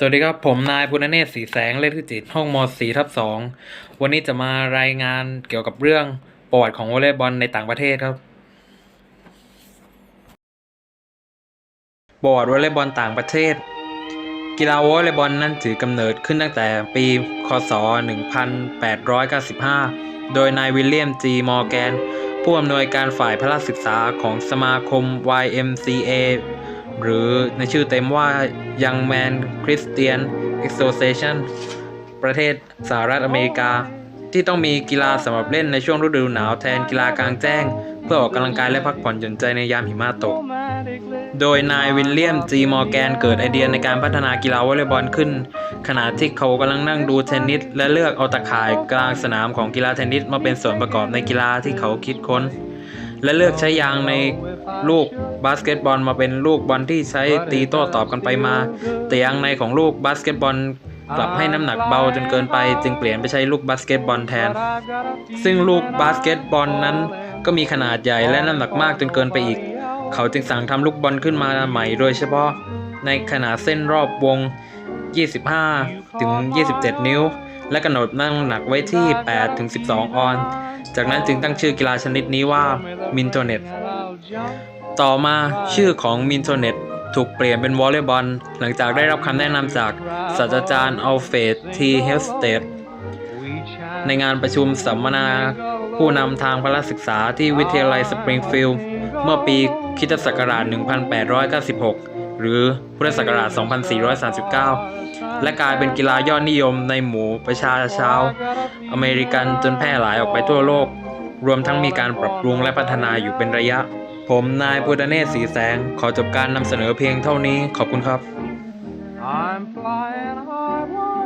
สวัสดีครับ ผมนายพุณเนศศรีแสง เลขที่จิตห้องม4ทับ2วันนี้จะมารายงานเกี่ยวกับเรื่องประวัติของวอลเลย์บอลในต่างประเทศครับประวัติวอลเลย์บอลต่างประเทศ กีฬาวอลเลย์บอลนั้นถือกำเนิดขึ้นตั้งแต่ปี คศ 1895 โดยนายวิลเลียมจีมอร์แกน ผู้อำนวยการฝ่ายพละศึกษาของสมาคม YMCA หรือในชื่อเต็มว่า Young Man Christian Association ประเทศสหรัฐอเมริกา ที่ต้องมีกีฬาสำหรับเล่นในช่วงฤดูหนาวแทนกีฬากลางแจ้ง เพื่อออกกำลังกายและพักผ่อนหย่อนใจในยามหิมะตก โดยนายวิลเลียมจีมอร์แกนเกิดไอเดียในการพัฒนากีฬาวอลเลย์บอลขึ้น ขณะที่เขากำลังนั่งดูเทนนิสและเลือกเอาตะข่ายกลางสนามของกีฬาเทนนิสมาเป็นส่วนประกอบในกีฬาที่เขาคิดค้น และเลือกใช้ยางในลูกบาสเกตบอลมาเป็นลูกบอลที่ใช้ตีโต้ตอบกันไปมา แต่ยางในของลูกบาสเกตบอลกลับให้น้ำหนักเบาจนเกินไป จึงเปลี่ยนไปใช้ลูกบาสเกตบอลแทน ซึ่งลูกบาสเกตบอลนั้นก็มีขนาดใหญ่และน้ำหนักมากจนเกินไปอีก เขาจึงสั่งทำลูกบอลขึ้นมาใหม่โดยเฉพาะในขนาดเส้นรอบวง 25 ถึง 27 นิ้ว และกำหนดน้ำหนักไว้ที่ 8-12 ออน จากนั้นจึงตั้งชื่อกีฬาชนิดนี้ว่ามินโทเน็ต ต่อมาชื่อของมินโทเน็ตถูกเปลี่ยนเป็นวอลเลย์บอล หลังจากได้รับคำแนะนำจากศาสตราจารย์อัลเฟดทีเฮลสเตดในงานประชุมสัมมนาผู้นำทางพละศึกษาที่วิทยาลัยสปริงฟิลด์เมื่อปีคิตศักราช 1896 หรือพุทธศักราช 2439 และกลายเป็นกีฬายอดนิยมในหมู่ประชาชาวอเมริกันจนแพร่หลายออกไปทั่วโลก รวมทั้งมีการปรับปรุงและพัฒนาอยู่เป็นระยะ ผมนายพุทธเนศสีแสง ขอจบการนำเสนอเพียงเท่านี้ขอบคุณครับ I'm flying hard.